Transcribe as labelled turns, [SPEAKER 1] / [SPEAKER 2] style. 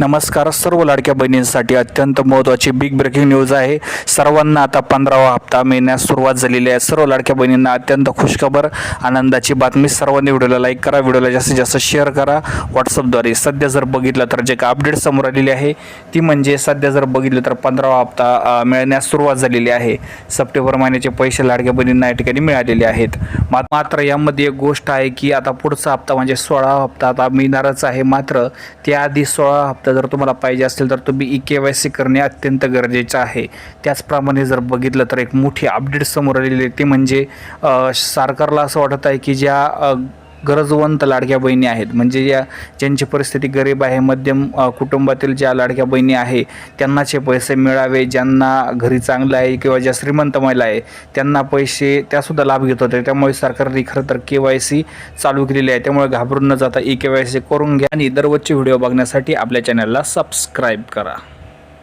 [SPEAKER 1] नमस्कार सर्व लाडक्या बहिणींसाठी अत्यंत महत्त्वाची बिग ब्रेकिंग न्यूज आहे. सर्वांना आता पंधरावा हप्ता मिळण्यास सुरुवात झालेली आहे. सर्व लाडक्या बहिणींना अत्यंत खुशखबर आनंदाची बातमी सर्वांनी व्हिडिओला लाईक करा. व्हिडिओला जास्तीत जास्त शेअर करा. व्हॉट्सअपद्वारे सध्या जर बघितलं तर जे का अपडेट समोर आलेली आहे ती म्हणजे सध्या जर बघितलं तर पंधरावा हप्ता मिळण्यास सुरुवात झालेली आहे. सप्टेंबर महिन्याचे पैसे लाडक्या बहिणींना या ठिकाणी मिळालेले आहेत. मात्र यामध्ये एक गोष्ट आहे की आता पुढचा हप्ता म्हणजे सोळा हप्ता आता मिळणारच आहे. मात्र त्याआधी सोळा हप्ता जर तुम्हाला पाहिजे असेल तर तुम्ही ई के वाय सी करणे अत्यंत गरजेचं आहे. त्याचप्रमाणे जर बघितलं तर एक मोठी अपडेट समोर आलेली आहे. ती म्हणजे सरकारला असं वाटत आहे की ज्या गरजवंत लाडक्या बहिणी आहेत. म्हणजे या ज्यांची परिस्थिती गरीब आहे मध्यम कुटुंबातील ज्या लाडक्या बहिणी आहे त्यांनाचे पैसे मिळावे ज्यांना घरी चांगलं आहे किंवा ज्या श्रीमंत महिला आहे त्यांना पैसे त्यासुद्धा लाभ घेत होते. त्यामुळे सरकारने खरं तर के वाय सी चालू केलेली आहे. त्यामुळे घाबरून न जाता ई के वाय सी करून घ्या आणि दररोजचे व्हिडिओ बघण्यासाठी आपल्या चॅनलला सबस्क्राईब करा.